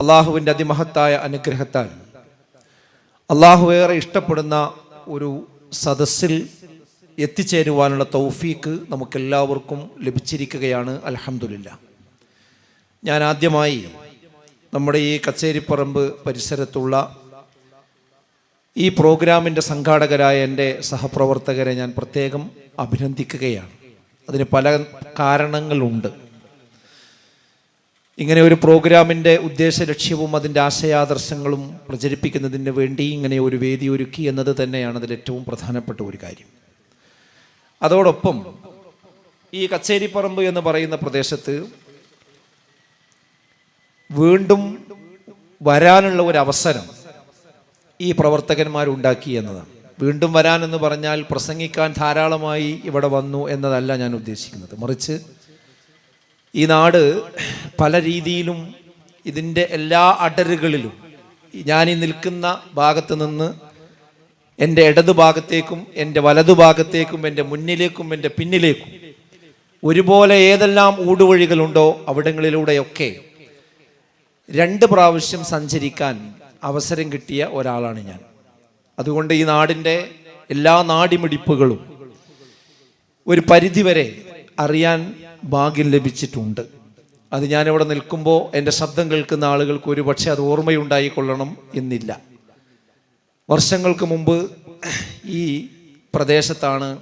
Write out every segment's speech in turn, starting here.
അള്ളാഹുവിന്റെ അതിമഹത്തായ അനുഗ്രഹത്താൽ. അള്ളാഹു ഏറെ ഇഷ്ടപ്പെടുന്ന ഒരു സദസ്സിൽ എത്തിച്ചേരുവാനുള്ള തൗഫീക്ക് നമുക്കെല്ലാവർക്കും ലഭിച്ചിരിക്കുകയാണ് അലഹമുല്ല ഞാൻ ആദ്യമായി നമ്മുടെ ഈ കച്ചേരിപ്പറമ്പ് പരിസരത്തുള്ള ഈ പ്രോഗ്രാമിന്റെ സംഘാടകരായ എന്റെ സഹപ്രവർത്തകരെ ഞാൻ പ്രത്യേകം അഭിനന്ദിക്കുകയാണ്. അതിന് പല കാരണങ്ങളുണ്ട്. ഇങ്ങനെ ഒരു പ്രോഗ്രാമിന്റെ ഉദ്ദേശ ലക്ഷ്യവും അതിന്റെ ആശയാദർശങ്ങളും പ്രചരിപ്പിക്കുന്നതിന് വേണ്ടി ഇങ്ങനെ ഒരു വേദി ഒരുക്കി എന്നത് തന്നെയാണ് അതിൽ ഏറ്റവും പ്രധാനപ്പെട്ട ഒരു കാര്യം. അതോടൊപ്പം ഈ കച്ചേരിപ്പറമ്പ് എന്ന് പറയുന്ന പ്രദേശത്ത് വീണ്ടും വരാനുള്ള ഒരു അവസരം ഈ പ്രവർത്തകന്മാരുണ്ടാക്കി എന്നതാണ്. വീണ്ടും വരാനെന്ന് പറഞ്ഞാൽ പ്രസംഗിക്കാൻ ധാരാളമായി ഇവിടെ വന്നു എന്നതല്ല ഞാൻ ഉദ്ദേശിക്കുന്നത്. മറിച്ച് ഈ നാട് പല രീതിയിലും ഇതിന്റെ എല്ലാ അടരുകളിലും ഞാൻ ഈ നിൽക്കുന്ന ഭാഗത്ത് നിന്ന് എന്റെ ഇടതു ഭാഗത്തേക്കും എന്റെ വലതു ഭാഗത്തേക്കും എന്റെ മുന്നിലേക്കും എന്റെ പിന്നിലേക്കും ഒരുപോലെ ഏതെല്ലാം ഊടുവഴികളുണ്ടോ അവിടങ്ങളിലൂടെയൊക്കെ രണ്ട് പ്രാവശ്യം സഞ്ചരിക്കാൻ അവസരം കിട്ടിയ ഒരാളാണ് ഞാൻ. അതുകൊണ്ട് ഈ നാടിന്റെ എല്ലാ നാടിമിടിപ്പുകളും ഒരു പരിധിവരെ അറിയാൻ ഭാഗ്യം ലഭിച്ചിട്ടുണ്ട്. അത് ഞാനിവിടെ നിൽക്കുമ്പോൾ എന്റെ ശബ്ദം കേൾക്കുന്ന ആളുകൾക്ക് ഒരു പക്ഷേ അത് ഓർമ്മയുണ്ടായിക്കൊള്ളണം എന്നില്ല. വർഷങ്ങൾക്ക് മുമ്പ് ഈ പ്രദേശത്താണ്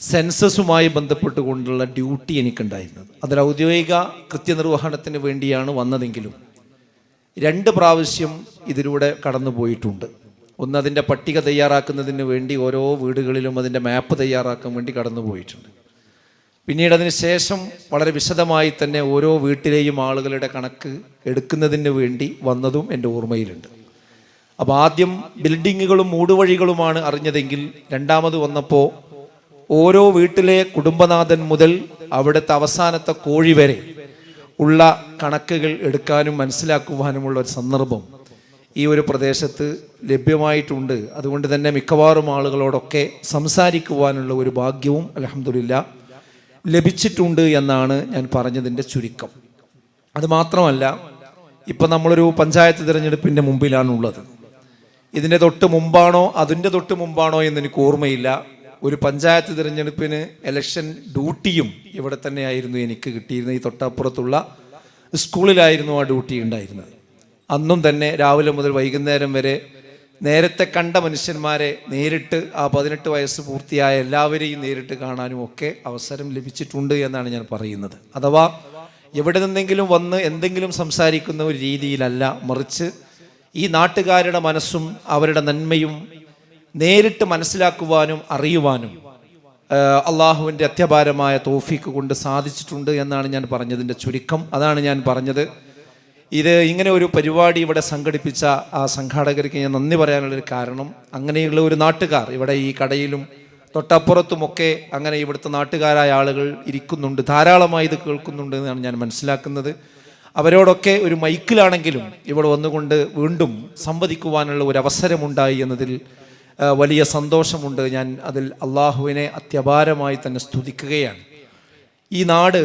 സെൻസസുമായി ബന്ധപ്പെട്ടുകൊണ്ടുള്ള ഡ്യൂട്ടി എനിക്കുണ്ടായിരുന്നത്. അതിൽ ഔദ്യോഗിക കൃത്യനിർവഹണത്തിന് വേണ്ടിയാണ് വന്നതെങ്കിലും രണ്ട് പ്രാവശ്യം ഇതിലൂടെ കടന്നു പോയിട്ടുണ്ട് ഒന്ന് അതിന്റെ പട്ടിക തയ്യാറാക്കുന്നതിന് വേണ്ടി ഓരോ വീടുകളിലും അതിന്റെ മാപ്പ് തയ്യാറാക്കാൻ വേണ്ടി കടന്നു പോയിട്ടുണ്ട് പിന്നീട് അതിന് ശേഷം വളരെ വിശദമായി തന്നെ ഓരോ വീട്ടിലെയും ആളുകളുടെ കണക്ക് എടുക്കുന്നതിന് വേണ്ടി വന്നതും എന്റെ ഓർമ്മയിലുണ്ട്. അപ്പോൾ ആദ്യം ബിൽഡിങ്ങുകളും മൂടുവഴികളുമാണ് അറിഞ്ഞതെങ്കിൽ രണ്ടാമത് വന്നപ്പോൾ ഓരോ വീട്ടിലെ കുടുംബനാഥൻ മുതൽ അവിടുത്തെ അവസാനത്തെ കോഴി വരെ ഉള്ള കണക്കുകൾ എടുക്കാനും മനസ്സിലാക്കുവാനുമുള്ള ഒരു സന്ദർഭം ഈ ഒരു പ്രദേശത്ത് ലഭ്യമായിട്ടുണ്ട്. അതുകൊണ്ട് തന്നെ മിക്കവാറും ആളുകളോടൊക്കെ സംസാരിക്കുവാനുള്ള ഒരു ഭാഗ്യവും അലഹമില്ല ലഭിച്ചിട്ടുണ്ട് എന്നാണ് ഞാൻ പറഞ്ഞതിന്റെ ചുരുക്കം. അതുമാത്രമല്ല ഇപ്പം നമ്മളൊരു പഞ്ചായത്ത് തിരഞ്ഞെടുപ്പിന്റെ മുമ്പിലാണുള്ളത്. ഇതിന്റെ തൊട്ട് മുമ്പാണോ അതിന്റെ തൊട്ട് മുമ്പാണോ എന്ന് എനിക്ക് ഓർമ്മയില്ല. ഒരു പഞ്ചായത്ത് തിരഞ്ഞെടുപ്പിന് ഇലക്ഷൻ ഡ്യൂട്ടിയും ഇവിടെ തന്നെയായിരുന്നു എനിക്ക് കിട്ടിയിരുന്നത്. ഈ തൊട്ടപ്പുറത്തുള്ള സ്കൂളിലായിരുന്നു ആ ഡ്യൂട്ടി ഉണ്ടായിരുന്നത്. അന്നും തന്നെ രാവിലെ മുതൽ വൈകുന്നേരം വരെ നേരത്തെ കണ്ട മനുഷ്യന്മാരെ നേരിട്ട് ആ പതിനെട്ട് വയസ്സ് പൂർത്തിയായ എല്ലാവരെയും നേരിട്ട് കാണാനും ഒക്കെ അവസരം ലഭിച്ചിട്ടുണ്ട് എന്നാണ് ഞാൻ പറയുന്നത്. അഥവാ എവിടെ നിന്നെങ്കിലും വന്ന് എന്തെങ്കിലും സംസാരിക്കുന്ന ഒരു രീതിയിലല്ല മറിച്ച് ഈ നാട്ടുകാരുടെ മനസ്സും അവരുടെ നന്മയും നേരിട്ട് മനസ്സിലാക്കുവാനും അറിയുവാനും അള്ളാഹുവിന്റെ അത്യപാരമായ തോഫീക്ക് കൊണ്ട് സാധിച്ചിട്ടുണ്ട് എന്നാണ് ഞാൻ പറഞ്ഞതിന്റെ ചുരുക്കം. അതാണ് ഞാൻ പറഞ്ഞത്. ഇത് ഇങ്ങനെ ഒരു പരിപാടി ഇവിടെ സംഘടിപ്പിച്ച ആ സംഘാടകർക്ക് ഞാൻ നന്ദി പറയാനുള്ളൊരു കാരണം അങ്ങനെയുള്ള ഒരു നാട്ടുകാർ ഇവിടെ ഈ കടയിലും തൊട്ടപ്പുറത്തുമൊക്കെ അങ്ങനെ ഇവിടുത്തെ നാട്ടുകാരായ ആളുകൾ ഇരിക്കുന്നുണ്ട് ധാരാളമായി ഇത് കേൾക്കുന്നുണ്ട് എന്നാണ് ഞാൻ മനസ്സിലാക്കുന്നത്. അവരോടൊക്കെ ഒരു മൈക്കിലാണെങ്കിലും ഇവിടെ വന്നുകൊണ്ട് വീണ്ടും സംവദിക്കുവാനുള്ള ഒരു അവസരമുണ്ടായി എന്നതിൽ വലിയ സന്തോഷമുണ്ട്. ഞാൻ അതിൽ അള്ളാഹുവിനെ അത്യപാരമായി തന്നെ സ്തുതിക്കുകയാണ്. ഈ നാട്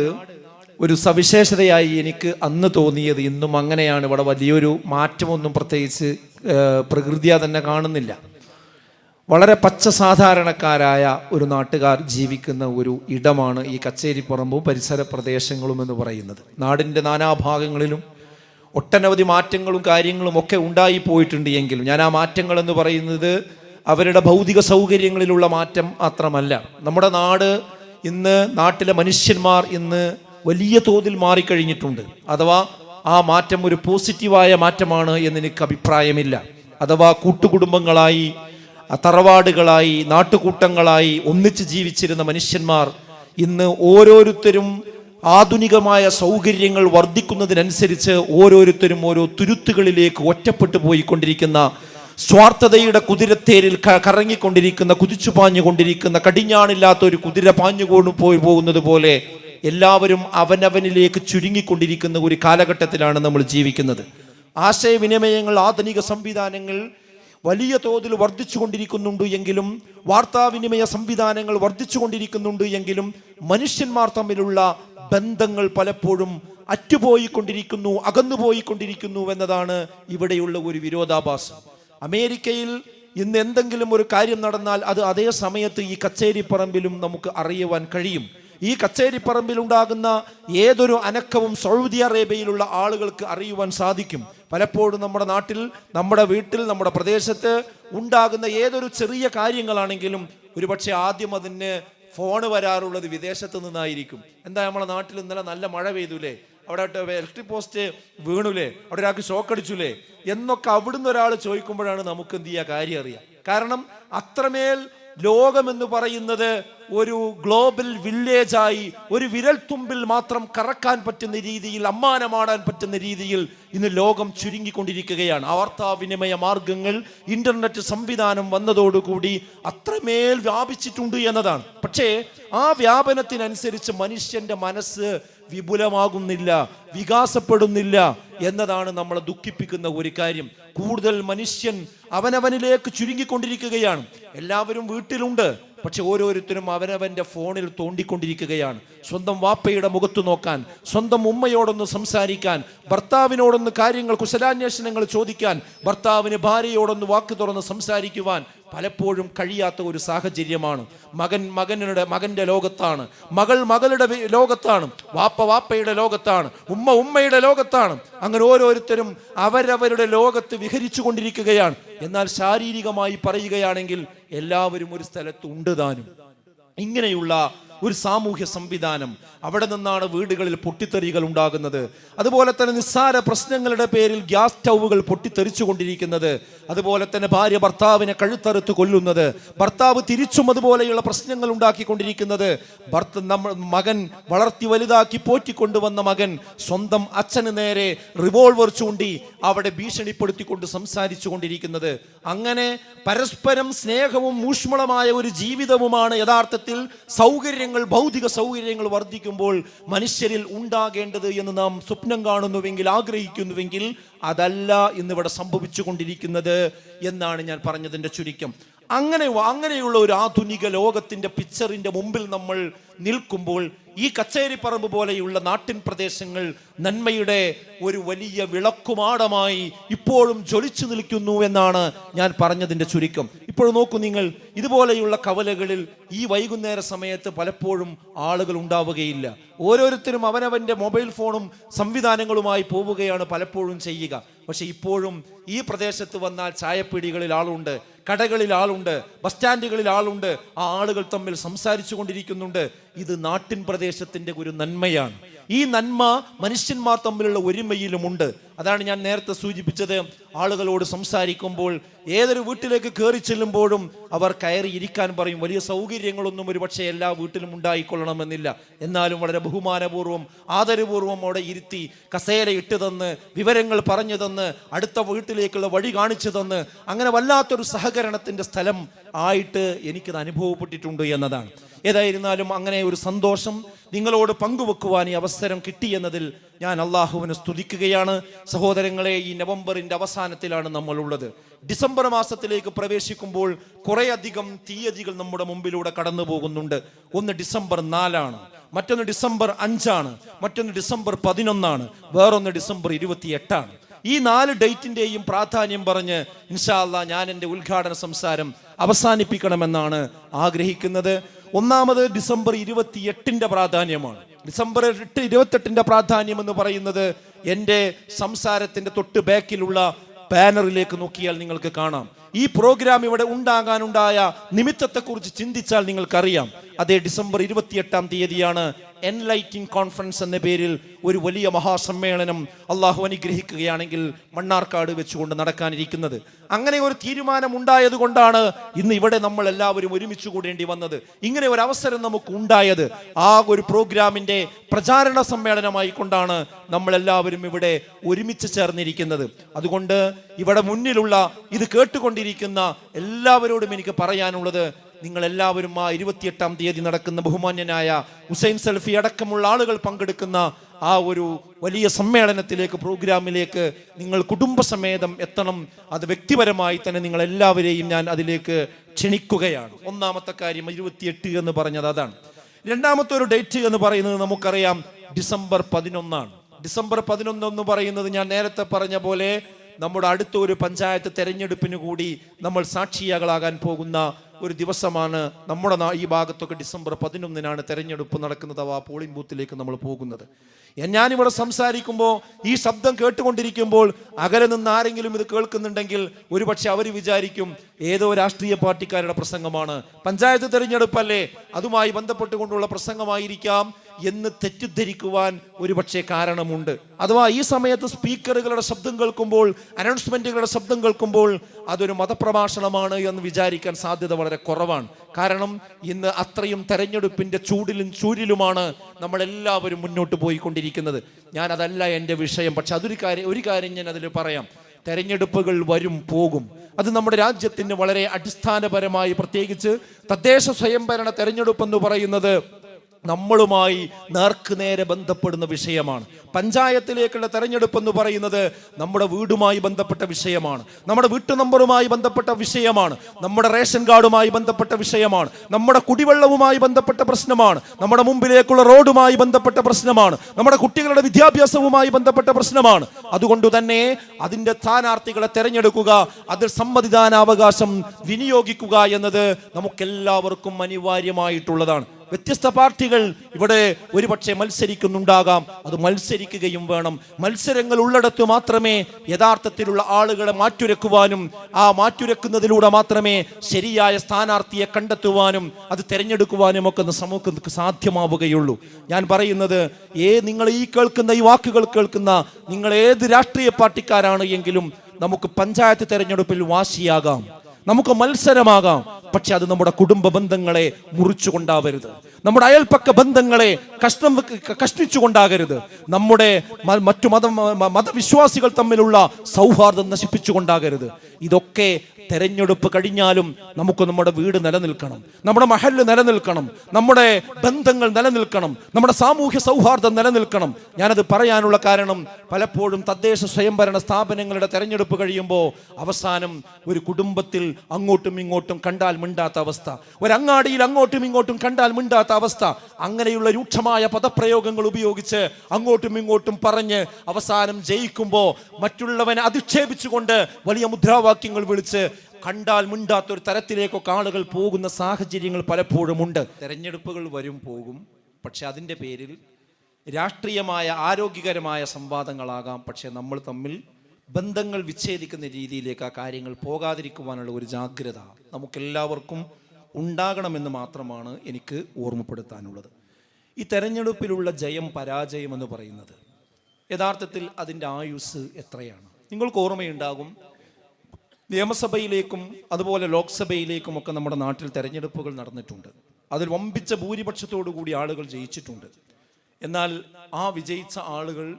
ഒരു സവിശേഷതയായി എനിക്ക് അന്ന് തോന്നിയത് ഇന്നും അങ്ങനെയാണ്. ഇവിടെ വലിയൊരു മാറ്റമൊന്നും പ്രത്യേകിച്ച് പ്രകൃതിയ തന്നെ കാണുന്നില്ല. വളരെ പച്ച സാധാരണക്കാരായ ഒരു നാട്ടുകാർ ജീവിക്കുന്ന ഒരു ഇടമാണ് ഈ കച്ചേരിപ്പറമ്പും പരിസര പ്രദേശങ്ങളും എന്ന് പറയുന്നത്. നാടിന്റെ നാനാഭാഗങ്ങളിലും ഒട്ടനവധി മാറ്റങ്ങളും കാര്യങ്ങളും ഒക്കെ ഉണ്ടായി പോയിട്ടുണ്ട് എങ്കിലും ഞാൻ ആ മാറ്റങ്ങൾ എന്ന് പറയുന്നത് അവരുടെ ഭൗതിക സൗകര്യങ്ങളിലുള്ള മാറ്റം മാത്രമല്ല. നമ്മുടെ നാട് ഇന്ന് നാട്ടിലെ മനുഷ്യന്മാർ ഇന്ന് വലിയ തോതിൽ മാറിക്കഴിഞ്ഞിട്ടുണ്ട്. അഥവാ ആ മാറ്റം ഒരു പോസിറ്റീവായ മാറ്റമാണ് എന്ന് എനിക്ക് അഭിപ്രായമില്ല. അഥവാ കൂട്ടുകുടുംബങ്ങളായി തറവാടുകളായി നാട്ടുകൂട്ടങ്ങളായി ഒന്നിച്ച് ജീവിച്ചിരുന്ന മനുഷ്യന്മാർ ഇന്ന് ഓരോരുത്തരും ആധുനികമായ സൗകര്യങ്ങൾ വർദ്ധിക്കുന്നതിനനുസരിച്ച് ഓരോരുത്തരും ഓരോ തുരുത്തുകളിലേക്ക് ഒറ്റപ്പെട്ടു പോയിക്കൊണ്ടിരിക്കുന്ന സ്വാർത്ഥതയുടെ കുതിരത്തേരിൽ കറങ്ങിക്കൊണ്ടിരിക്കുന്ന കുതിച്ചു പാഞ്ഞുകൊണ്ടിരിക്കുന്ന കടിഞ്ഞാണില്ലാത്ത ഒരു കുതിര പാഞ്ഞുകൊണ്ട് പോയി പോകുന്നത് പോലെ എല്ലാവരും അവനവനിലേക്ക് ചുരുങ്ങിക്കൊണ്ടിരിക്കുന്ന ഒരു കാലഘട്ടത്തിലാണ് നമ്മൾ ജീവിക്കുന്നത്. ആശയവിനിമയങ്ങൾ ആധുനിക സംവിധാനങ്ങൾ വലിയ തോതിൽ വർദ്ധിച്ചുകൊണ്ടിരിക്കുന്നുണ്ട് എങ്കിലും വാർത്താവിനിമയ സംവിധാനങ്ങൾ വർദ്ധിച്ചുകൊണ്ടിരിക്കുന്നുണ്ട് എങ്കിലും മനുഷ്യന്മാർ തമ്മിലുള്ള ബന്ധങ്ങൾ പലപ്പോഴും അറ്റുപോയിക്കൊണ്ടിരിക്കുന്നു അകന്നുപോയിക്കൊണ്ടിരിക്കുന്നു എന്നതാണ് ഇവിടെയുള്ള ഒരു വിരോധാഭാസം. അമേരിക്കയിൽ ഇന്ന് എന്തെങ്കിലും ഒരു കാര്യം നടന്നാൽ അത് അതേ സമയത്ത് ഈ കച്ചേരിപ്പറമ്പിലും നമുക്ക് അറിയുവാൻ കഴിയും. ഈ കച്ചേരിപ്പറമ്പിലുണ്ടാകുന്ന ഏതൊരു അനക്കവും സൗദി അറേബ്യയിലുള്ള ആളുകൾക്ക് അറിയുവാൻ സാധിക്കും. പലപ്പോഴും നമ്മുടെ നാട്ടിൽ നമ്മുടെ വീട്ടിൽ നമ്മുടെ പ്രദേശത്ത് ഉണ്ടാകുന്ന ഏതൊരു ചെറിയ കാര്യങ്ങളാണെങ്കിലും ഒരുപക്ഷെ ആദ്യം അതിന് ഫോണ് വരാറുള്ളത് വിദേശത്ത് നിന്നായിരിക്കും. എന്താ നമ്മളെ നാട്ടിൽ ഇന്നലെ നല്ല മഴ പെയ്തുലേ? അവിടെ ഇലക്ട്രിക് പോസ്റ്റ് വീണുലേ? അവിടെ ഒരാൾക്ക് ഷോക്ക് അടിച്ചുലേ? എന്നൊക്കെ അവിടുന്ന് ഒരാൾ ചോദിക്കുമ്പോഴാണ് നമുക്ക് എന്ത് ചെയ്യുക? കാര്യം അറിയാം. കാരണം അത്രമേൽ ലോകമെന്ന് പറയുന്നത് ഒരു ഗ്ലോബൽ വില്ലേജായി ഒരു വിരൽത്തുമ്പിൽ മാത്രം കറക്കാൻ പറ്റുന്ന രീതിയിൽ അമ്മാനമാടാൻ പറ്റുന്ന രീതിയിൽ ഇന്ന് ലോകം ചുരുങ്ങിക്കൊണ്ടിരിക്കുകയാണ്. വാർത്താവിനിമയ മാർഗങ്ങൾ ഇന്റർനെറ്റ് സംവിധാനം വന്നതോടുകൂടി അത്രമേൽ വ്യാപിച്ചിട്ടുണ്ട് എന്നതാണ്. പക്ഷേ ആ വ്യാപനത്തിനനുസരിച്ച് മനുഷ്യന്റെ മനസ്സ് വിപുലമാകുന്നില്ല വികാസപ്പെടുന്നില്ല എന്നതാണ് നമ്മളെ ദുഃഖിപ്പിക്കുന്ന ഒരു കാര്യം. കൂടുതൽ മനുഷ്യൻ അവനവനിലേക്ക് ചുരുങ്ങിക്കൊണ്ടിരിക്കുകയാണ്. എല്ലാവരും വീട്ടിലുണ്ട് പക്ഷെ ഓരോരുത്തരും അവനവന്റെ ഫോണിൽ തോണ്ടിക്കൊണ്ടിരിക്കുകയാണ്. സ്വന്തം വാപ്പയുടെ മുഖത്ത് നോക്കാൻ സ്വന്തം ഉമ്മയോടൊന്ന് സംസാരിക്കാൻ ഭർത്താവിനോടൊന്ന് കാര്യങ്ങൾ കുശലാന്വേഷണങ്ങൾ ചോദിക്കാൻ ഭർത്താവിന് ഭാര്യയോടൊന്ന് വാക്ക് തുറന്ന് സംസാരിക്കുവാൻ പലപ്പോഴും കഴിയാത്ത ഒരു സാഹചര്യമാണ്. മകൻ മകനുടെ മകന്റെ ലോകത്താണ്. മകൾ മകളുടെ ലോകത്താണ്. വാപ്പ വാപ്പയുടെ ലോകത്താണ്. ഉമ്മ ഉമ്മയുടെ ലോകത്താണ്. അങ്ങനെ ഓരോരുത്തരും അവരവരുടെ ലോകത്ത് വിഹരിച്ചു കൊണ്ടിരിക്കുകയാണ്. എന്നാൽ ശാരീരികമായി പറയുകയാണെങ്കിൽ എല്ലാവരും ഒരു സ്ഥലത്ത് ഉണ്ട് താനും. ഇങ്ങനെയുള്ള ഒരു സാമൂഹ്യ സംവിധാനം. അവിടെ നിന്നാണ് വീടുകളിൽ പൊട്ടിത്തെറികൾ ഉണ്ടാകുന്നത്. അതുപോലെ തന്നെ നിസ്സാര പ്രശ്നങ്ങളുടെ പേരിൽ ഗ്യാസ് സ്റ്റൗവുകൾ പൊട്ടിത്തെറിച്ചു കൊണ്ടിരിക്കുന്നത് അതുപോലെ തന്നെ ഭാര്യ ഭർത്താവിനെ കഴുത്തറുത്ത് കൊല്ലുന്നത്. ഭർത്താവ് തിരിച്ചും അതുപോലെയുള്ള പ്രശ്നങ്ങൾ ഉണ്ടാക്കിക്കൊണ്ടിരിക്കുന്നത്. ഭർത്ത മകൻ വളർത്തി വലുതാക്കി പോറ്റിക്കൊണ്ടുവന്ന മകൻ സ്വന്തം അച്ഛന് നേരെ റിവോൾവർ ചൂണ്ടി അവിടെ ഭീഷണിപ്പെടുത്തിക്കൊണ്ട് സംസാരിച്ചു കൊണ്ടിരിക്കുന്നത് അങ്ങനെ പരസ്പരം സ്നേഹവും ഊഷ്മളമായ ഒരു ജീവിതവുമാണ് യഥാർത്ഥത്തിൽ സൗകര്യങ്ങൾ ഭൗതിക സൗകര്യങ്ങൾ വർദ്ധിക്കുമ്പോൾ മനുഷ്യരിൽ ഉണ്ടാകേണ്ടത് എന്ന് നാം സ്വപ്നം കാണുന്നുവെങ്കിൽ ആഗ്രഹിക്കുന്നുവെങ്കിൽ അതല്ല ഇന്നിവിടെ സംഭവിച്ചു കൊണ്ടിരിക്കുന്നത് എന്നാണ് ഞാൻ പറഞ്ഞതിന്റെ ചുരുക്കം. അങ്ങനെ അങ്ങനെയുള്ള ഒരു ആധുനിക ലോകത്തിന്റെ പിക്ചറിന്റെ മുമ്പിൽ നമ്മൾ നിൽക്കുമ്പോൾ ഈ കച്ചേരിപ്പറമ്പ് പോലെയുള്ള നാട്ടിൻ പ്രദേശങ്ങൾ നന്മയുടെ ഒരു വലിയ വിളക്കുമാടമായി ഇപ്പോഴും ജ്വലിച്ചു നിൽക്കുന്നു എന്നാണ് ഞാൻ പറഞ്ഞതിന്റെ ചുരുക്കം. ഇപ്പോൾ നോക്കൂ നിങ്ങൾ ഇതുപോലെയുള്ള കവലകളിൽ ഈ വൈകുന്നേര സമയത്ത് പലപ്പോഴും ആളുകൾ ഉണ്ടാവുകയില്ല. ഓരോരുത്തരും അവനവന്റെ മൊബൈൽ ഫോണും സംവിധാനങ്ങളുമായി പോവുകയാണ് പലപ്പോഴും ചെയ്യുക. പക്ഷെ ഇപ്പോഴും ഈ പ്രദേശത്ത് വന്നാൽ ചായപ്പീടികളിൽ ആളുണ്ട് കടകളിൽ ആളുണ്ട് ബസ് സ്റ്റാൻഡുകളിൽ ആളുണ്ട് ആ ആളുകൾ തമ്മിൽ സംസാരിച്ചു കൊണ്ടിരിക്കുന്നുണ്ട് ഇത് നാട്ടിൻ പ്രദേശത്തിന്റെ ഒരു നന്മയാണ്. ഈ നന്മ മനുഷ്യന്മാർ തമ്മിലുള്ള ഒരുമയിലുമുണ്ട്. അതാണ് ഞാൻ നേരത്തെ സൂചിപ്പിച്ചത്. ആളുകളോട് സംസാരിക്കുമ്പോൾ ഏതൊരു വീട്ടിലേക്ക് കയറി ചെല്ലുമ്പോഴും അവർ കയറി ഇരിക്കാൻ പറയും. വലിയ സൗകര്യങ്ങളൊന്നും ഒരു പക്ഷേ എല്ലാ വീട്ടിലും ഉണ്ടായിക്കൊള്ളണമെന്നില്ല. എന്നാലും വളരെ ബഹുമാനപൂർവം ആദരപൂർവം അവിടെ ഇരുത്തി കസേര ഇട്ട് തന്ന് വിവരങ്ങൾ പറഞ്ഞു തന്ന് അടുത്ത വീട്ടിലേക്കുള്ള വഴി കാണിച്ചു തന്ന് അങ്ങനെ വല്ലാത്തൊരു സഹകരണത്തിന്റെ സ്ഥലം ആയിട്ട് എനിക്കത് അനുഭവപ്പെട്ടിട്ടുണ്ട് എന്നതാണ്. ഏതായിരുന്നാലും അങ്ങനെ ഒരു സന്തോഷം നിങ്ങളോട് പങ്കുവെക്കുവാൻ ഈ അവസരം കിട്ടിയെന്നതിൽ ഞാൻ അള്ളാഹുവിനെ സ്തുതിക്കുകയാണ്. സഹോദരങ്ങളെ ഈ നവംബറിന്റെ അവസാനത്തിലാണ് നമ്മളുള്ളത്. ഡിസംബർ മാസത്തിലേക്ക് പ്രവേശിക്കുമ്പോൾ കുറേയധികം തീയതികൾ നമ്മുടെ മുമ്പിലൂടെ കടന്നു പോകുന്നുണ്ട്. ഒന്ന് ഡിസംബർ നാലാണ് മറ്റൊന്ന് ഡിസംബർ അഞ്ചാണ് മറ്റൊന്ന് ഡിസംബർ പതിനൊന്നാണ് വേറൊന്ന് ഡിസംബർ ഇരുപത്തി എട്ടാണ് ഈ നാല് ഡേറ്റിന്റെയും പ്രാധാന്യം പറഞ്ഞ് ഇൻഷാല്ല ഞാൻ എന്റെ ഉദ്ഘാടന സംസാരം അവസാനിപ്പിക്കണമെന്നാണ് ആഗ്രഹിക്കുന്നത്. ഒന്നാമത് ഡിസംബർ ഇരുപത്തി എട്ടിന്റെ പ്രാധാന്യമാണ്. ഡിസംബർ എട്ട് ഇരുപത്തെട്ടിന്റെ പ്രാധാന്യം എന്ന് പറയുന്നത് എന്റെ സംസാരത്തിന്റെ തൊട്ട് ബാക്കിലുള്ള ബാനറിലേക്ക് നോക്കിയാൽ നിങ്ങൾക്ക് കാണാം. ഈ പ്രോഗ്രാം ഇവിടെ ഉണ്ടാകാനുണ്ടായ നിമിത്തത്തെക്കുറിച്ച് ചിന്തിച്ചാൽ നിങ്ങൾക്കറിയാം. അതേ ഡിസംബർ ഇരുപത്തിയെട്ടാം തീയതിയാണ് എൻലൈറ്റിംഗ് കോൺഫറൻസ് എന്ന പേരിൽ ഒരു വലിയ മഹാസമ്മേളനം അള്ളാഹു അനുഗ്രഹിക്കുകയാണെങ്കിൽ മണ്ണാർക്കാട് വെച്ചുകൊണ്ട് നടക്കാനിരിക്കുന്നത്. അങ്ങനെ ഒരു തീരുമാനം ഉണ്ടായത് കൊണ്ടാണ് ഇന്ന് ഇവിടെ നമ്മൾ എല്ലാവരും ഒരുമിച്ച് കൂടേണ്ടി വന്നത്. ഇങ്ങനെ ഒരു അവസരം നമുക്ക് ഉണ്ടായത് ആ ഒരു പ്രോഗ്രാമിന്റെ പ്രചാരണ സമ്മേളനമായി കൊണ്ടാണ് നമ്മൾ എല്ലാവരും ഇവിടെ ഒരുമിച്ച് ചേർന്നിരിക്കുന്നത്. അതുകൊണ്ട് ഇവിടെ മുന്നിലുള്ള ഇത് കേട്ടുകൊണ്ടിരിക്കുന്ന എല്ലാവരോടും എനിക്ക് പറയാനുള്ളത് നിങ്ങൾ എല്ലാവരും ആ ഇരുപത്തിയെട്ടാം തീയതി നടക്കുന്ന ബഹുമാന്യനായ ഹുസൈൻ സൽഫി അടക്കമുള്ള ആളുകൾ പങ്കെടുക്കുന്ന ആ ഒരു വലിയ സമ്മേളനത്തിലേക്ക് പ്രോഗ്രാമിലേക്ക് നിങ്ങൾ കുടുംബസമേതം എത്തണം. അത് വ്യക്തിപരമായി തന്നെ നിങ്ങൾ എല്ലാവരെയും ഞാൻ അതിലേക്ക് ക്ഷണിക്കുകയാണ്. ഒന്നാമത്തെ കാര്യം ഇരുപത്തിയെട്ട് എന്ന് പറഞ്ഞത് അതാണ്. രണ്ടാമത്തെ ഒരു ഡേറ്റ് എന്ന് പറയുന്നത് നമുക്കറിയാം ഡിസംബർ പതിനൊന്നാണ്. ഡിസംബർ പതിനൊന്ന് എന്ന് പറയുന്നത് ഞാൻ നേരത്തെ പറഞ്ഞ പോലെ നമ്മുടെ അടുത്ത ഒരു പഞ്ചായത്ത് തെരഞ്ഞെടുപ്പിന് കൂടി നമ്മൾ സാക്ഷിയാകളാകാൻ പോകുന്ന ഒരു ദിവസമാണ് നമ്മുടെ ഈ ഭാഗത്തൊക്കെ ഡിസംബർ പതിനൊന്നിനാണ് തെരഞ്ഞെടുപ്പ് നടക്കുന്നത്. ആ പോളിംഗ് ബൂത്തിലേക്ക് നമ്മൾ പോകുന്നത്. ഞാനിവിടെ സംസാരിക്കുമ്പോൾ ഈ ശബ്ദം കേട്ടുകൊണ്ടിരിക്കുമ്പോൾ അകലെ നിന്ന് ആരെങ്കിലും ഇത് കേൾക്കുന്നുണ്ടെങ്കിൽ ഒരുപക്ഷെ അവർ വിചാരിക്കും ഏതോ രാഷ്ട്രീയ പാർട്ടിക്കാരുടെ പ്രസംഗമാണ്. പഞ്ചായത്ത് തെരഞ്ഞെടുപ്പല്ലേ? അതുമായി ബന്ധപ്പെട്ടുകൊണ്ടുള്ള പ്രസംഗമായിരിക്കാം. എന്ന് തെറ്റിദ്ധരിക്കുവാൻ ഒരുപക്ഷെ കാരണമുണ്ട്. അഥവാ ഈ സമയത്ത് സ്പീക്കറുകളുടെ ശബ്ദം കേൾക്കുമ്പോൾ അനൗൺസ്മെന്റുകളുടെ ശബ്ദം കേൾക്കുമ്പോൾ അതൊരു മതപ്രഭാഷണമാണ് എന്ന് വിചാരിക്കാൻ സാധ്യത വളരെ കുറവാണ്. കാരണം ഇന്ന് അത്രയും തെരഞ്ഞെടുപ്പിന്റെ ചൂടിലും ചൂരിലുമാണ് നമ്മളെല്ലാവരും മുന്നോട്ട് പോയിക്കൊണ്ടിരിക്കുന്നത്. ഞാൻ അതല്ല എന്റെ വിഷയം പക്ഷെ അതൊരു കാര്യം ഒരു കാര്യം ഞാൻ അതിൽ പറയാം. തെരഞ്ഞെടുപ്പുകൾ വരും പോകും. അത് നമ്മുടെ രാജ്യത്തിന് വളരെ അടിസ്ഥാനപരമായി പ്രത്യേകിച്ച് തദ്ദേശ സ്വയംഭരണ തെരഞ്ഞെടുപ്പ് എന്ന് പറയുന്നത് നമ്മളുമായി നേർക്കുനേരെ ബന്ധപ്പെടുന്ന വിഷയമാണ്. പഞ്ചായത്തിലേക്കുള്ള തെരഞ്ഞെടുപ്പ് എന്ന് പറയുന്നത് നമ്മുടെ വീടുമായി ബന്ധപ്പെട്ട വിഷയമാണ്. നമ്മുടെ വീട്ടു നമ്പറുമായി ബന്ധപ്പെട്ട വിഷയമാണ്. നമ്മുടെ റേഷൻ കാർഡുമായി ബന്ധപ്പെട്ട വിഷയമാണ്. നമ്മുടെ കുടിവെള്ളവുമായി ബന്ധപ്പെട്ട പ്രശ്നമാണ്. നമ്മുടെ മുമ്പിലേക്കുള്ള റോഡുമായി ബന്ധപ്പെട്ട പ്രശ്നമാണ്. നമ്മുടെ കുട്ടികളുടെ വിദ്യാഭ്യാസവുമായി ബന്ധപ്പെട്ട പ്രശ്നമാണ്. അതുകൊണ്ട് തന്നെ അതിന്റെ സ്ഥാനാർത്ഥികളെ തെരഞ്ഞെടുക്കുക അതിൽ സമ്മതിദാനാവകാശം വിനിയോഗിക്കുക എന്നത് നമുക്കെല്ലാവർക്കും അനിവാര്യമായിട്ടുള്ളതാണ്. വ്യത്യസ്ത പാർട്ടികൾ ഇവിടെ ഒരുപക്ഷെ മത്സരിക്കുന്നുണ്ടാകാം. അത് മത്സരിക്കുകയും വേണം. മത്സരങ്ങൾ ഉള്ളിടത്ത് മാത്രമേ യഥാർത്ഥത്തിലുള്ള ആളുകളെ മാറ്റുരക്കുവാനും ആ മാറ്റുരക്കുന്നതിലൂടെ മാത്രമേ ശരിയായ സ്ഥാനാർത്ഥിയെ കണ്ടെത്തുവാനും അത് തിരഞ്ഞെടുക്കുവാനും ഒക്കെ സമൂഹത്തിന് സാധ്യമാവുകയുള്ളൂ. ഞാൻ പറയുന്നത് ഏ നിങ്ങൾ ഈ കേൾക്കുന്ന ഈ വാക്കുകൾ കേൾക്കുന്ന നിങ്ങൾ ഏത് രാഷ്ട്രീയ പാർട്ടിക്കാരാണ് എങ്കിലും നമുക്ക് പഞ്ചായത്ത് തെരഞ്ഞെടുപ്പിൽ വാശിയാകാം. നമുക്ക് മത്സരമാകാം. പക്ഷെ അത് നമ്മുടെ കുടുംബ ബന്ധങ്ങളെ മുറിച്ചു കൊണ്ടാവരുത് നമ്മുടെ അയൽപ്പക്ക ബന്ധങ്ങളെ കഷ്ണം കഷ്ടിച്ചു കൊണ്ടാകരുത് നമ്മുടെ മറ്റു മത മതവിശ്വാസികൾ തമ്മിലുള്ള സൗഹാർദ്ദം നശിപ്പിച്ചു കൊണ്ടാകരുത് ഇതൊക്കെ തെരഞ്ഞെടുപ്പ് കഴിഞ്ഞാലും നമുക്ക് നമ്മുടെ വീട് നിലനിൽക്കണം നമ്മുടെ മഹൽ നിലനിൽക്കണം നമ്മുടെ ബന്ധങ്ങൾ നിലനിൽക്കണം നമ്മുടെ സാമൂഹ്യ സൗഹാർദ്ദം നിലനിൽക്കണം. ഞാനത് പറയാനുള്ള കാരണം പലപ്പോഴും തദ്ദേശ സ്വയംഭരണ സ്ഥാപനങ്ങളുടെ തെരഞ്ഞെടുപ്പ് കഴിയുമ്പോൾ അവസാനം ഒരു കുടുംബത്തിൽ അങ്ങോട്ടും ഇങ്ങോട്ടും കണ്ടാൽ മിണ്ടാത്ത അവസ്ഥ ഒരു അങ്ങാടിയിൽ അങ്ങോട്ടും ഇങ്ങോട്ടും കണ്ടാൽ മിണ്ടാത്ത അവസ്ഥ. അങ്ങനെയുള്ള രൂക്ഷമായ പദപ്രയോഗങ്ങൾ ഉപയോഗിച്ച് അങ്ങോട്ടും ഇങ്ങോട്ടും പറഞ്ഞ് അവസാനം ജയിക്കുമ്പോൾ മറ്റുള്ളവനെ അധിക്ഷേപിച്ചുകൊണ്ട് വലിയ മുദ്രാവാക്യങ്ങൾ വിളിച്ച് കണ്ടാൽ മിണ്ടാത്ത ഒരു തരത്തിലേക്കൊക്കെ ആളുകൾ പോകുന്ന സാഹചര്യങ്ങൾ പലപ്പോഴും ഉണ്ട് തെരഞ്ഞെടുപ്പുകൾ വരും പോകും. പക്ഷെ അതിന്റെ പേരിൽ രാഷ്ട്രീയമായ ആരോഗ്യകരമായ സംവാദങ്ങളാകാം. പക്ഷെ നമ്മൾ തമ്മിൽ ബന്ധങ്ങൾ വിച്ഛേദിക്കുന്ന രീതിയിലേക്ക് ആ കാര്യങ്ങൾ പോകാതിരിക്കുവാനുള്ള ഒരു ജാഗ്രത നമുക്കെല്ലാവർക്കും ഉണ്ടാകണമെന്ന് മാത്രമാണ് എനിക്ക് ഓർമ്മപ്പെടുത്താനുള്ളത്. ഈ തെരഞ്ഞെടുപ്പിലുള്ള ജയം പരാജയം എന്ന് പറയുന്നത് യഥാർത്ഥത്തിൽ അതിന്റെ ആയുസ് എത്രയാണ്? നിങ്ങൾക്ക് ഓർമ്മയുണ്ടാകും. നിയമസഭയിലേക്കും അതുപോലെ ലോക്സഭയിലേക്കും ഒക്കെ നമ്മുടെ നാട്ടിൽ തെരഞ്ഞെടുപ്പുകൾ നടന്നിട്ടുണ്ട്. അതിൽ വമ്പിച്ച ഭൂരിപക്ഷത്തോടു കൂടി ആളുകൾ ജയിച്ചിട്ടുണ്ട്. എന്നാൽ ആ വിജയിച്ച ആളുകൾ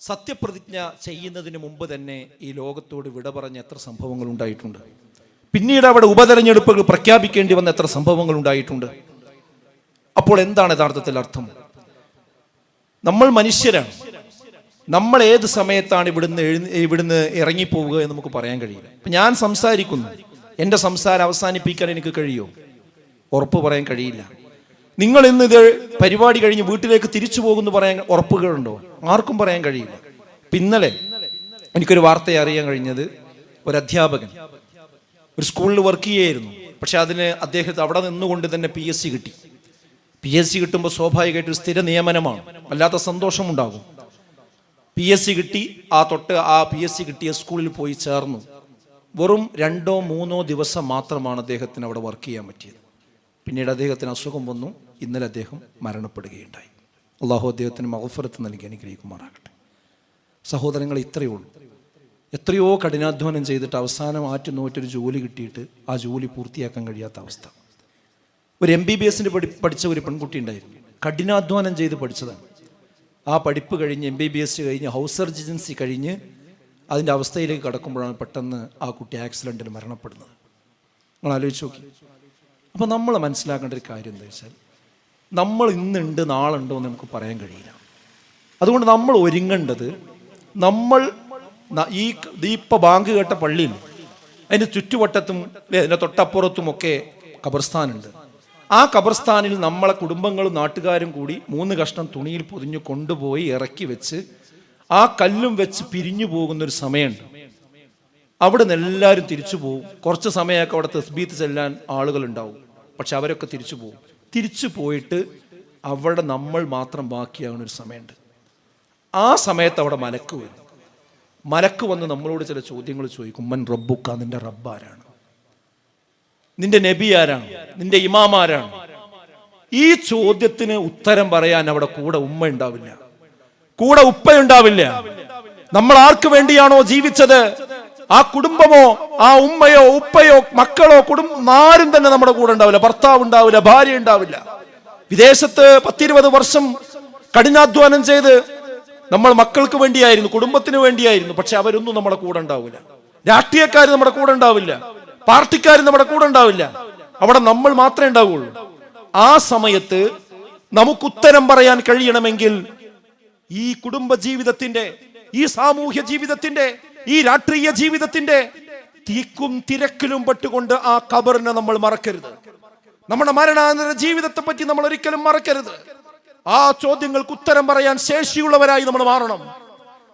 സത്യപ്രതിജ്ഞ ചെയ്യുന്നതിന് മുമ്പ് തന്നെ ഈ ലോകത്തോട് വിട പറഞ്ഞ എത്ര സംഭവങ്ങൾ ഉണ്ടായിട്ടുണ്ട്. പിന്നീട് അവിടെ ഉപതെരഞ്ഞെടുപ്പുകൾ പ്രഖ്യാപിക്കേണ്ടി വന്ന എത്ര സംഭവങ്ങൾ ഉണ്ടായിട്ടുണ്ട്. അപ്പോൾ എന്താണ് യഥാർത്ഥത്തിൽ അർത്ഥം? നമ്മൾ മനുഷ്യരാണ്. നമ്മൾ ഏത് സമയത്താണ് ഇവിടുന്ന് എഴുന്ന ഇവിടുന്ന് ഇറങ്ങിപ്പോവുക എന്ന് നമുക്ക് പറയാൻ കഴിയില്ല. ഞാൻ സംസാരിക്കുന്നു. എന്റെ സംസാരം അവസാനിപ്പിക്കാൻ എനിക്ക് കഴിയുമോ ഉറപ്പ് പറയാൻ കഴിയില്ല. നിങ്ങൾ ഇന്ന് ഇത് പരിപാടി കഴിഞ്ഞ് വീട്ടിലേക്ക് തിരിച്ചു പോകുന്നു പറയാൻ ഉറപ്പുകളുണ്ടോ? ആർക്കും പറയാൻ കഴിയില്ല. പിന്നലെ എനിക്കൊരു വാർത്ത അറിയാൻ കഴിഞ്ഞത് ഒരു അധ്യാപകൻ. ഒരു സ്കൂളിൽ വർക്ക് ചെയ്യായിരുന്നു. പക്ഷെ അതിന് അദ്ദേഹത്തെ അവിടെ നിന്നുകൊണ്ട് തന്നെ പി എസ് സി കിട്ടി. പി എസ് സി കിട്ടുമ്പോൾ സ്വാഭാവികമായിട്ട് ഒരു സ്ഥിര നിയമനമാണ്. വല്ലാത്ത സന്തോഷമുണ്ടാകും. പി എസ് സി കിട്ടി ആ തൊട്ട് ആ പി എസ് സി കിട്ടിയ സ്കൂളിൽ പോയി ചേർന്നു. വെറും രണ്ടോ മൂന്നോ ദിവസം മാത്രമാണ് അദ്ദേഹത്തിന് അവിടെ വർക്ക് ചെയ്യാൻ പറ്റിയത്. പിന്നീട് അദ്ദേഹത്തിന് അസുഖം വന്നു. ഇന്നലെ അദ്ദേഹം മരണപ്പെടുകയുണ്ടായി. അള്ളാഹു അദ്ദേഹത്തിന് മഹഫറത്ത് നൽകി അനുഗ്രഹിക്കുമാറാകട്ടെ. സഹോദരങ്ങൾ ഇത്രയേ ഉള്ളൂ. എത്രയോ കഠിനാധ്വാനം ചെയ്തിട്ട് അവസാനം ആറ്റു നോറ്റൊരു ജോലി കിട്ടിയിട്ട് ആ ജോലി പൂർത്തിയാക്കാൻ കഴിയാത്ത അവസ്ഥ. ഒരു എം ബി ബി എസിന് പഠി പഠിച്ച ഒരു പെൺകുട്ടി ഉണ്ടായിരുന്നു. കഠിനാധ്വാനം ചെയ്ത് പഠിച്ചതാണ്. ആ പഠിപ്പ് കഴിഞ്ഞ് എം ബി ബി എസ് കഴിഞ്ഞ് ഹൗസ് സർജൻസി കഴിഞ്ഞ് അതിന്റെ അവസ്ഥയിലേക്ക് കടക്കുമ്പോഴാണ് പെട്ടെന്ന് ആ കുട്ടി ആക്സിഡന്റിൽ മരണപ്പെടുന്നത്. നിങ്ങൾ ആലോചിച്ച് നോക്കി. അപ്പോൾ നമ്മൾ മനസ്സിലാക്കേണ്ട ഒരു കാര്യം എന്താ വെച്ചാൽ നമ്മൾ ഇന്നുണ്ട് നാളുണ്ടോ എന്ന് നമുക്ക് പറയാൻ കഴിയില്ല. അതുകൊണ്ട് നമ്മൾ ഒരുങ്ങേണ്ടത് നമ്മൾ ഈ ദീപ ബാങ്ക് കേട്ട പള്ളിയിൽ അതിന്റെ ചുറ്റുവട്ടത്തും അതിന്റെ തൊട്ടപ്പുറത്തുമൊക്കെ ഖബർസ്ഥാനുണ്ട്. ആ ഖബർസ്ഥാനിൽ നമ്മളെ കുടുംബങ്ങളും നാട്ടുകാരും കൂടി മൂന്ന് കഷ്ണം തുണിയിൽ പൊതിഞ്ഞ് കൊണ്ടുപോയി ഇറക്കി വെച്ച് ആ കല്ലും വെച്ച് പിരിഞ്ഞു പോകുന്ന ഒരു സമയമുണ്ട്. അവിടെ നിന്ന് എല്ലാവരും തിരിച്ചു പോകും കുറച്ച് സമയമൊക്കെ അവിടെ തസ്ബീത്ത് ചെല്ലാൻ ആളുകൾ ഉണ്ടാവും പക്ഷെ അവരൊക്കെ തിരിച്ചു പോകും തിരിച്ചു പോയിട്ട് അവിടെ നമ്മൾ മാത്രം ബാക്കിയാകുന്ന ഒരു സമയമുണ്ട്. ആ സമയത്ത് അവിടെ മലക്ക് വരും. മലക്ക് വന്ന് നമ്മളോട് ചില ചോദ്യങ്ങൾ ചോദിക്കും. മൻ റബ്ബുക്ക? നിന്റെ റബ്ബാരാണ് നിന്റെ നബി ആരാണ്? നിന്റെ ഇമാം ആരാണ്? ഈ ചോദ്യത്തിന് ഉത്തരം പറയാൻ അവിടെ കൂടെ ഉമ്മ ഉണ്ടാവില്ല. കൂടെ ഉപ്പ ഉണ്ടാവില്ല. നമ്മൾ ആർക്ക് വേണ്ടിയാണോ ജീവിച്ചത്? ആ കുടുംബമോ ആ ഉമ്മയോ ഉപ്പയോ മക്കളോ കുടുംബം ആരും തന്നെ നമ്മുടെ കൂടെ ഉണ്ടാവില്ല. ഭർത്താവ് ഉണ്ടാവില്ല ഭാര്യ ഉണ്ടാവില്ല. വിദേശത്ത് പത്തിരുപത് വർഷം കഠിനാധ്വാനം ചെയ്ത് നമ്മൾ മക്കൾക്ക് വേണ്ടിയായിരുന്നു കുടുംബത്തിന് വേണ്ടിയായിരുന്നു. പക്ഷെ അവരൊന്നും നമ്മുടെ കൂടെ ഉണ്ടാവില്ല. രാഷ്ട്രീയക്കാർ നമ്മുടെ കൂടെ ഉണ്ടാവില്ല. പാർട്ടിക്കാർ നമ്മുടെ കൂടെ ഉണ്ടാവില്ല. അവിടെ നമ്മൾ മാത്രമേ ഉണ്ടാവുള്ളൂ. ആ സമയത്ത് നമുക്ക് ഉത്തരം പറയാൻ കഴിയണമെങ്കിൽ ഈ കുടുംബ ജീവിതത്തിന്റെ ഈ സാമൂഹ്യ ജീവിതത്തിന്റെ ഈ രാഷ്ട്രീയ ജീവിതത്തിന്റെ തീക്കും തിരക്കിലും പെട്ടുകൊണ്ട് ആ കബറിനെ നമ്മൾ മറക്കരുത്. നമ്മുടെ മരണാനന്തര ജീവിതത്തെ പറ്റി നമ്മൾ ഒരിക്കലും മറക്കരുത്. ആ ചോദ്യങ്ങൾക്ക് ഉത്തരം പറയാൻ ശേഷിയുള്ളവരായി നമ്മൾ മാറണം.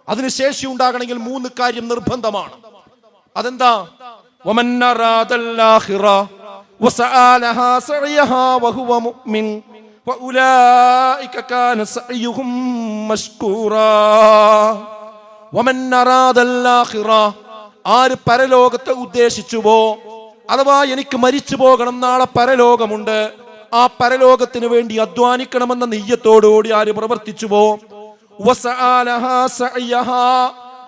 അതിന് ശേഷി ഉണ്ടാകണമെങ്കിൽ മൂന്ന് കാര്യം നിർബന്ധമാണ്. അതെന്താ? ومن أراد الآخرة وسعى لها سعيها وهو مؤمن فأولئك كان سعيهم مشكورا ومن أراد الآخرة ആര് പരലോകത്തെ ഉദ്ദേശിച്ചുവോ അഥവാ എനിക്ക് മരിച്ചു പോകണം നാളെ പരലോകമുണ്ട് ആ പരലോകത്തിന് വേണ്ടി അധ്വാനിക്കണമെന്ന നെയ്യത്തോടുകൂടി ആര് പ്രവർത്തിച്ചുവോ വസആലഹാ സഅയഹാ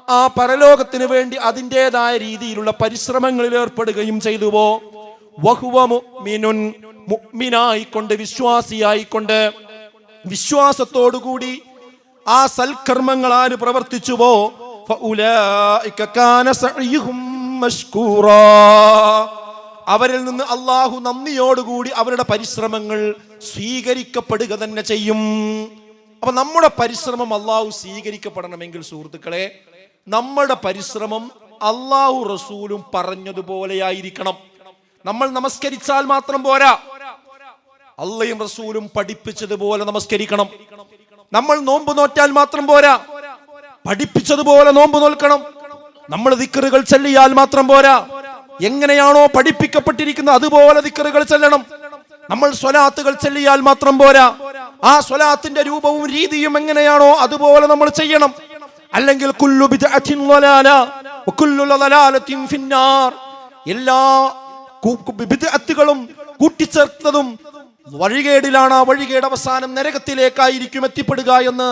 ആ പരലോകത്തിന് വേണ്ടി അതിന്റെതായ രീതിയിലുള്ള പരിശ്രമങ്ങളിൽ ഏർപ്പെടുകയും ചെയ്തുവോ? വഹുവ മുഅ്മിനുൻ മുഅ്മിനായിക്കൊണ്ട് വിശ്വാസിയായിക്കൊണ്ട് വിശ്വാസത്തോടുകൂടി ആ സൽക്കർമ്മങ്ങൾ ആര് പ്രവർത്തിച്ചുവോ അവരിൽ നിന്ന് അള്ളാഹു നന്ദിയോടുകൂടി അവരുടെ പരിശ്രമങ്ങൾ സ്വീകരിക്കപ്പെടുക തന്നെ ചെയ്യും. അപ്പൊ നമ്മുടെ പരിശ്രമം അള്ളാഹു സ്വീകരിക്കപ്പെടണമെങ്കിൽ സുഹൃത്തുക്കളെ നമ്മുടെ പരിശ്രമം അള്ളാഹു റസൂലും പറഞ്ഞതുപോലെയായിരിക്കണം. നമ്മൾ നമസ്കരിച്ചാൽ മാത്രം പോരാ. അള്ളയും റസൂലും പഠിപ്പിച്ചതുപോലെ നമസ്കരിക്കണം. നമ്മൾ നോമ്പ് നോറ്റാൽ മാത്രം പോരാ. പഠിപ്പിച്ചതുപോലെ നോമ്പ് നോൽക്കണം. നമ്മൾ ദിക്കറുകൾ ചെല്ലിയാൽ മാത്രം പോരാ. എങ്ങനെയാണോ പഠിപ്പിക്കപ്പെട്ടിരിക്കുന്നത് അതുപോലെ ദിക്കറുകൾ ചെല്ലണം. നമ്മൾ സ്വലാത്തുകൾ ചെല്ലിയാൽ മാത്രം പോരാ. ആ സ്വലാത്തിന്റെ രൂപവും രീതിയും എങ്ങനെയാണോ അതുപോലെ നമ്മൾ ചെയ്യണം. അല്ലെങ്കിൽ കുല്ലു എല്ലാ ബിദ്അത്തുകളും കൂട്ടിച്ചേർത്തതും വഴികേടിലാണ് ആ വഴികേട് അവസാനം നരകത്തിലേക്കായിരിക്കും എത്തിപ്പെടുക എന്ന്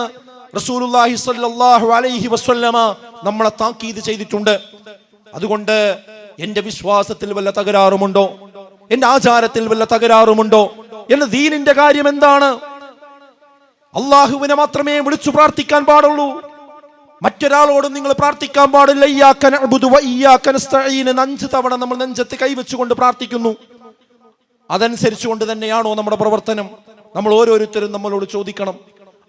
സ്വല്ലല്ലാഹു അലൈഹി വസല്ലമ നമ്മളെ താക്കീത് ചെയ്തിട്ടുണ്ട്. അതുകൊണ്ട് എന്റെ വിശ്വാസത്തിൽ വല്ല തകരാറുമുണ്ടോ? എന്റെ ആചാരത്തിൽ വല്ല തകരാറുമുണ്ടോ? എന്റെ ദീനിന്റെ കാര്യം എന്താണ്? അള്ളാഹുവിനെ മാത്രമേ വിളിച്ചു പ്രാർത്ഥിക്കാൻ പാടുള്ളൂ. മറ്റൊരാളോട് നിങ്ങൾ പ്രാർത്ഥിക്കാൻ പാടില്ല. അഞ്ച് തവണ നമ്മൾ നെഞ്ചത്ത് കൈവച്ചുകൊണ്ട് പ്രാർത്ഥിക്കുന്നു. അതനുസരിച്ചുകൊണ്ട് തന്നെയാണോ നമ്മുടെ പ്രവർത്തനം? നമ്മൾ ഓരോരുത്തരും നമ്മളോട് ചോദിക്കണം.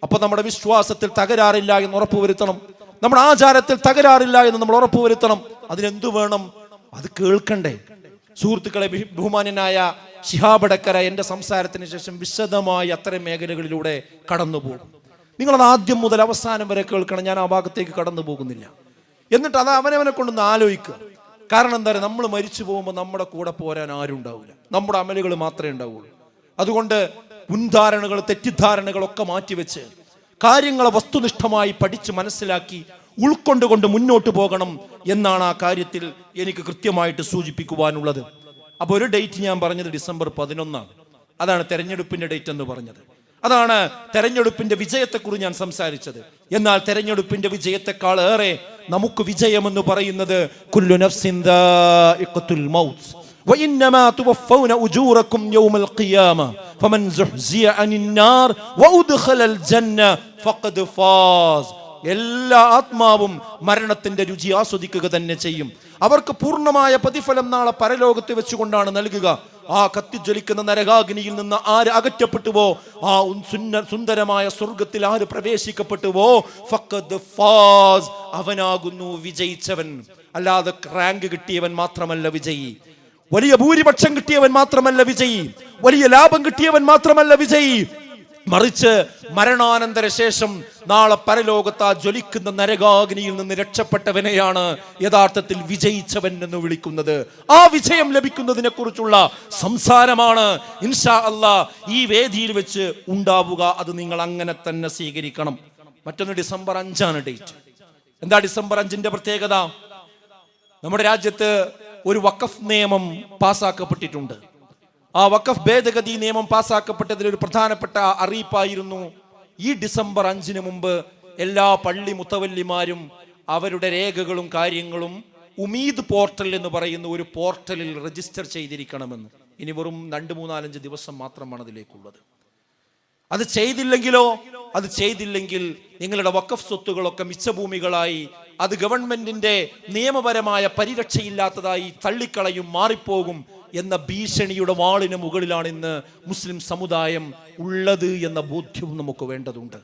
അപ്പൊ നമ്മുടെ വിശ്വാസത്തിൽ തകരാറില്ല എന്ന് ഉറപ്പുവരുത്തണം. നമ്മുടെ ആചാരത്തിൽ തകരാറില്ല എന്ന് നമ്മൾ ഉറപ്പുവരുത്തണം. അതിനെന്തു വേണം? അത് കേൾക്കണ്ടേ. സുഹൃത്തുക്കളെ ബഹുമാനനായ ശിഹാബടക്കര എന്റെ സംസാരത്തിന് ശേഷം വിശദമായി അത്തരം മേഖലകളിലൂടെ കടന്നു പോകും നിങ്ങളത് ആദ്യം മുതൽ അവസാനം വരെ കേൾക്കണം. ഞാൻ ആ ഭാഗത്തേക്ക് കടന്നു പോകുന്നില്ല. എന്നിട്ട് അത് അവനവനെ കൊണ്ടൊന്ന് ആലോചിക്കുക. കാരണം എന്താ പറയുക നമ്മൾ മരിച്ചു പോകുമ്പോൾ നമ്മുടെ കൂടെ പോരാൻ ആരും ഉണ്ടാവില്ല നമ്മുടെ അമലുകൾ മാത്രമേ ഉണ്ടാവുള്ളൂ. അതുകൊണ്ട് മുൻധാരണകൾ തെറ്റിദ്ധാരണകളൊക്കെ മാറ്റിവെച്ച് കാര്യങ്ങളെ വസ്തുനിഷ്ഠമായി പഠിച്ച് മനസ്സിലാക്കി ഉൾക്കൊണ്ടുകൊണ്ട് മുന്നോട്ട് പോകണം എന്നാണ് ആ കാര്യത്തിൽ എനിക്ക് കൃത്യമായിട്ട് സൂചിപ്പിക്കുവാനുള്ളത്. അപ്പോൾ ഒരു ഡേറ്റ് ഞാൻ പറഞ്ഞത് ഡിസംബർ പതിനൊന്നാണ്. അതാണ് തെരഞ്ഞെടുപ്പിന്റെ ഡേറ്റ് എന്ന് പറഞ്ഞത്. അതാണ് തെരഞ്ഞെടുപ്പിന്റെ വിജയത്തെക്കുറിച്ച് ഞാൻ സംസാരിച്ചത് എന്നാൽ തെരഞ്ഞെടുപ്പിന്റെ വിജയത്തെക്കാൾ ഏറെ നമുക്ക് വിജയമെന്ന് പറയുന്നത് കുല്ലു നഫ്സിൻ ദാഇഖത്തുൽ മൗത്ത് وإنما توفون أجوركم يوم القيامة فمن زحزي عن النار وأدخل الجنة فقد فاز എല്ലാ ആത്മാവും മരണത്തിന്റെ രുചി ആസ്വദിക്കുക തന്നെ ചെയ്യും അവർക്ക് പൂർണ്ണമായ പ്രതിഫലം നാളെ പരലോകത്ത് വെച്ചുകൊണ്ടാണ് നൽകുക ആ കത്തിജ്വലിക്കുന്ന നരകാഗ്നിയിൽ നിന്ന് ആര് അകറ്റപ്പെട്ടുവോ? ആ സുന്ന- സുന്ദരമായ സ്വർഗത്തിൽ ആര് പ്രവേശിക്കപ്പെട്ടുവോ? ഫാസ് അവനാകുന്നു വിജയിച്ചവൻ. അല്ലാതെ റാങ്ക് കിട്ടിയവൻ മാത്രമല്ല വിജയി. വലിയ ഭൂരിപക്ഷം കിട്ടിയവൻ മാത്രമല്ല വിജയി. വലിയ ലാഭം കിട്ടിയവൻ മാത്രമല്ല വിജയി. മറിച്ച് മരണാനന്തര ശേഷം നാളെ പരലോകത്ത് ആ ജ്വലിക്കുന്ന നരകാഗ്നിയിൽ നിന്ന് രക്ഷപ്പെട്ടവനെയാണ് യഥാർത്ഥത്തിൽ വിജയിച്ചവൻ എന്ന് വിളിക്കുന്നത്. ആ വിജയം ലഭിക്കുന്നതിനെ കുറിച്ചുള്ള സംസാരമാണ് ഇൻഷാ അല്ലാ ഈ വേദിയിൽ വെച്ച് ഉണ്ടാവുക. അത് നിങ്ങൾ അങ്ങനെ തന്നെ സ്വീകരിക്കണം. മറ്റൊന്ന് ഡിസംബർ അഞ്ചാണ് ഡേറ്റ്. എന്താ ഡിസംബർ അഞ്ചിന്റെ പ്രത്യേകത? നമ്മുടെ രാജ്യത്ത് ഒരു വഖഫ് നിയമം പാസ്സാക്കപ്പെട്ടിട്ടുണ്ട് ആ വഖഫ് ഭേദഗതി നിയമം പാസ്സാക്കപ്പെട്ടതിൽ ഒരു പ്രധാനപ്പെട്ട അറിയിപ്പായിരുന്നു ഈ ഡിസംബർ അഞ്ചിന് മുമ്പ് എല്ലാ പള്ളി മുത്തവല്ലിമാരും അവരുടെ രേഖകളും കാര്യങ്ങളും ഉമീദ് പോർട്ടൽ എന്ന് പറയുന്ന ഒരു പോർട്ടലിൽ രജിസ്റ്റർ ചെയ്തിരിക്കണമെന്ന്. ഇനി വെറും രണ്ട് മൂന്നാലഞ്ച് ദിവസം മാത്രമാണ് അതിലേക്കുള്ളത്. അത് ചെയ്തില്ലെങ്കിലോ? അത് ചെയ്തില്ലെങ്കിൽ നിങ്ങളുടെ വക്കഫ് സ്വത്തുകളൊക്കെ മിച്ചഭൂമികളായി അത് ഗവൺമെന്റിന്റെ നിയമപരമായ പരിരക്ഷയില്ലാത്തതായി തള്ളിക്കളയും മാറിപ്പോകും. എന്ന ഭീഷണിയുടെ വാളിന് മുകളിലാണ് ഇന്ന് മുസ്ലിം സമുദായം ഉള്ളത് എന്ന ബോധ്യവും നമുക്ക് വേണ്ടതുണ്ട്.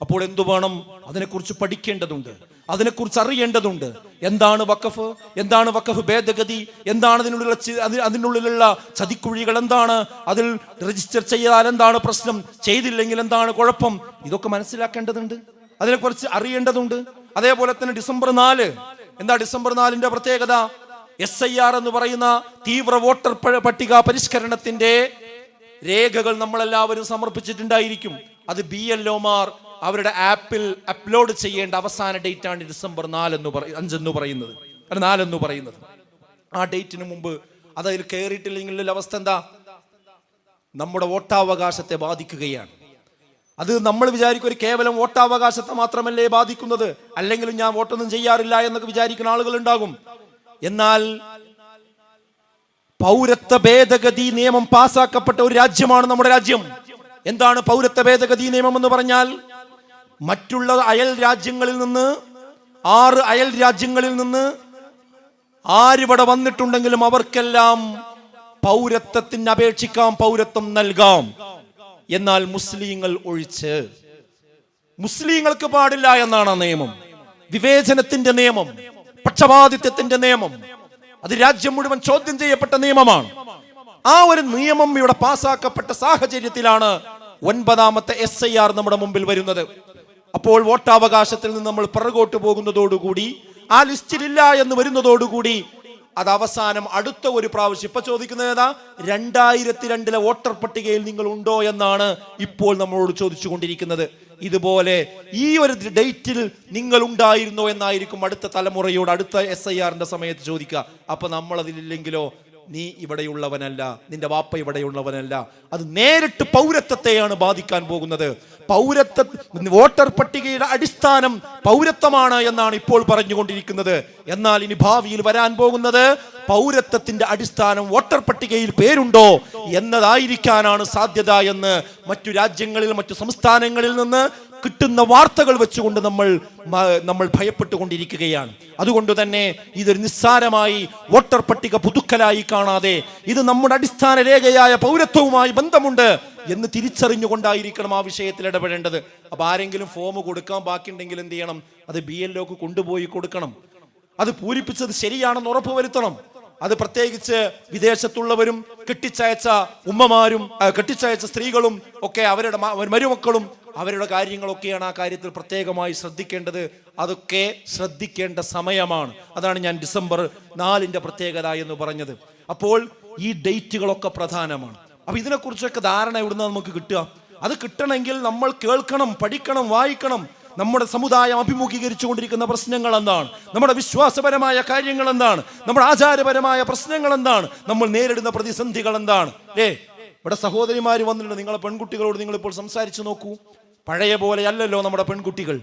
അപ്പോൾ എന്തു വേണം? അതിനെക്കുറിച്ച് പഠിക്കേണ്ടതുണ്ട്. അതിനെക്കുറിച്ച് അറിയേണ്ടതുണ്ട്. എന്താണ് വക്കഫ് എന്താണ് വക്കഫ് ഭേദഗതി? എന്താണ് അതിനുള്ളിലുള്ള അതിനുള്ളിലുള്ള ചതിക്കുഴികൾ എന്താണ്? അതിൽ രജിസ്റ്റർ ചെയ്താൽ എന്താണ് പ്രശ്നം? ചെയ്തില്ലെങ്കിൽ എന്താണ് കുഴപ്പം? ഇതൊക്കെ മനസ്സിലാക്കേണ്ടതുണ്ട്. അതിനെക്കുറിച്ച് അറിയേണ്ടതുണ്ട്. അതേപോലെ തന്നെ ഡിസംബർ നാല്. എന്താ ഡിസംബർ നാലിന്റെ പ്രത്യേകത? എസ് ഐ ആർ എന്ന് പറയുന്ന തീവ്ര വോട്ടർ പട്ടിക പരിഷ്കരണത്തിന്റെ രേഖകൾ നമ്മളെല്ലാവരും സമർപ്പിച്ചിട്ടുണ്ടായിരിക്കും. അത് ബി എൽ ഒമാർ അവരുടെ ആപ്പിൽ അപ്ലോഡ് ചെയ്യേണ്ട അവസാന ഡേറ്റ് ആണ് ഡിസംബർ നാലെന്ന് പറയും അഞ്ചെന്ന് പറയുന്നത്. നാലെന്ന് പറയുന്നത്. ആ ഡേറ്റിന് മുമ്പ് അത് അതിൽ കയറിയിട്ടില്ലെങ്കിൽ അവസ്ഥ എന്താ? നമ്മുടെ വോട്ടാവകാശത്തെ ബാധിക്കുകയാണ്. അത് നമ്മൾ വിചാരിക്കും ഒരു കേവലം വോട്ടാവകാശത്തെ മാത്രമല്ലേ ബാധിക്കുന്നത്? അല്ലെങ്കിൽ ഞാൻ വോട്ടൊന്നും ചെയ്യാറില്ല എന്നൊക്കെ വിചാരിക്കുന്ന ആളുകൾ ഉണ്ടാകും. എന്നാൽ പൗരത്വ ഭേദഗതി നിയമം പാസാക്കപ്പെട്ട ഒരു രാജ്യമാണ് നമ്മുടെ രാജ്യം. എന്താണ് പൗരത്വ ഭേദഗതി നിയമം എന്ന് പറഞ്ഞാൽ മറ്റുള്ള അയൽ രാജ്യങ്ങളിൽ നിന്ന് ആറ് അയൽ രാജ്യങ്ങളിൽ നിന്ന് ആരിവിടെ വന്നിട്ടുണ്ടെങ്കിലും അവർക്കെല്ലാം പൗരത്വത്തിന് അപേക്ഷിക്കാം പൗരത്വം നൽകാം. എന്നാൽ മുസ്ലിങ്ങൾ ഒഴിച്ച്. മുസ്ലിങ്ങൾക്ക് പാടില്ല എന്നാണ് ആ നിയമം. വിവേചനത്തിന്റെ നിയമം. പക്ഷപാതിത്വത്തിന്റെ നിയമം. അത് രാജ്യം മുഴുവൻ ചോദ്യം ചെയ്യപ്പെട്ട നിയമമാണ്. ആ ഒരു നിയമം ഇവിടെ പാസാക്കപ്പെട്ട സാഹചര്യത്തിലാണ് ഒൻപതാമത്തെ എസ് ഐ ആർ നമ്മുടെ മുമ്പിൽ വരുന്നത്. അപ്പോൾ വോട്ടവകാശത്തിൽ നിന്ന് നമ്മൾ പിറകോട്ട് പോകുന്നതോടുകൂടി ആ ലിസ്റ്റിലില്ല എന്ന് വരുന്നതോടുകൂടി അത് അവസാനം അടുത്ത ഒരു പ്രാവശ്യം. ഇപ്പൊ ചോദിക്കുന്നത് ഏതാ? രണ്ടായിരത്തി രണ്ടിലെ വോട്ടർ പട്ടികയിൽ നിങ്ങൾ ഉണ്ടോ എന്നാണ് ഇപ്പോൾ നമ്മളോട് ചോദിച്ചുകൊണ്ടിരിക്കുന്നത്. ഇതുപോലെ ഈ ഒരു ഡേറ്റിൽ നിങ്ങൾ ഉണ്ടായിരുന്നോ എന്നായിരിക്കും അടുത്ത തലമുറയോട് അടുത്ത എസ് ഐ ആറിന്റെ സമയത്ത് ചോദിക്കുക. അപ്പൊ നമ്മൾ അതിലില്ലെങ്കിലോ നീ ഇവിടെയുള്ളവനല്ല നിന്റെ വാപ്പ ഇവിടെയുള്ളവനല്ല. അത് നേരിട്ട് പൗരത്വത്തെയാണ് ബാധിക്കാൻ പോകുന്നത്. പൗരത്വ വോട്ടർ പട്ടികയുടെ അടിസ്ഥാനം പൗരത്വമാണ് എന്നാണ് ഇപ്പോൾ പറഞ്ഞുകൊണ്ടിരിക്കുന്നത്. എന്നാൽ ഇനി ഭാവിയിൽ വരാൻ പോകുന്നത് പൗരത്വത്തിന്റെ അടിസ്ഥാനം വോട്ടർ പട്ടികയിൽ പേരുണ്ടോ എന്നതായിരിക്കാനാണ് സാധ്യത എന്ന് മറ്റു രാജ്യങ്ങളിൽ മറ്റു സംസ്ഥാനങ്ങളിൽ നിന്ന് കിട്ടുന്ന വാർത്തകൾ വെച്ചുകൊണ്ട് നമ്മൾ നമ്മൾ ഭയപ്പെട്ടുകൊണ്ടിരിക്കുകയാണ്. അതുകൊണ്ട് തന്നെ ഇതൊരു നിസ്സാരമായി വോട്ടർ പട്ടിക പുതുക്കലായി കാണാതെ ഇത് നമ്മുടെ അടിസ്ഥാന രേഖയായ പൗരത്വവുമായി ബന്ധമുണ്ട് എന്ന് തിരിച്ചറിഞ്ഞുകൊണ്ടായിരിക്കണം ആ വിഷയത്തിൽ ഇടപെടേണ്ടത്. അപ്പൊ ആരെങ്കിലും ഫോം കൊടുക്കാൻ ബാക്കിയുണ്ടെങ്കിൽ എന്ത് ചെയ്യണം? അത് ബി എൽ കൊണ്ടുപോയി കൊടുക്കണം. അത് പൂരിപ്പിച്ചത് ശരിയാണെന്ന് ഉറപ്പുവരുത്തണം. അത് പ്രത്യേകിച്ച് വിദേശത്തുള്ളവരും കെട്ടിച്ചയച്ച ഉമ്മമാരും കെട്ടിച്ചയച്ച സ്ത്രീകളും ഒക്കെ അവരുടെ മരുമക്കളും അവരുടെ കാര്യങ്ങളൊക്കെയാണ് ആ കാര്യത്തിൽ പ്രത്യേകമായി ശ്രദ്ധിക്കേണ്ടത്. അതൊക്കെ ശ്രദ്ധിക്കേണ്ട സമയമാണ്. അതാണ് ഞാൻ ഡിസംബർ നാലിന്റെ പ്രത്യേകത എന്ന് പറഞ്ഞത്. അപ്പോൾ ഈ ഡേറ്റുകളൊക്കെ പ്രധാനമാണ്. അപ്പൊ ഇതിനെക്കുറിച്ചൊക്കെ ധാരണ എവിടുന്ന നമുക്ക് കിട്ടുക? അത് കിട്ടണമെങ്കിൽ നമ്മൾ കേൾക്കണം പഠിക്കണം വായിക്കണം. നമ്മുടെ സമുദായം അഭിമുഖീകരിച്ചു കൊണ്ടിരിക്കുന്ന പ്രശ്നങ്ങൾ എന്താണ്? നമ്മുടെ വിശ്വാസപരമായ കാര്യങ്ങൾ എന്താണ്? നമ്മുടെ ആചാരപരമായ പ്രശ്നങ്ങൾ എന്താണ്? നമ്മൾ നേരിടുന്ന പ്രതിസന്ധികൾ എന്താണ്? ഏ ഇവിടെ സഹോദരിമാര് വന്നിട്ടുണ്ട്. നിങ്ങളെ പെൺകുട്ടികളോട് നിങ്ങൾ ഇപ്പോൾ സംസാരിച്ചു നോക്കൂ. പഴയ പോലെ അല്ലല്ലോ നമ്മുടെ പെൺകുട്ടികൾ.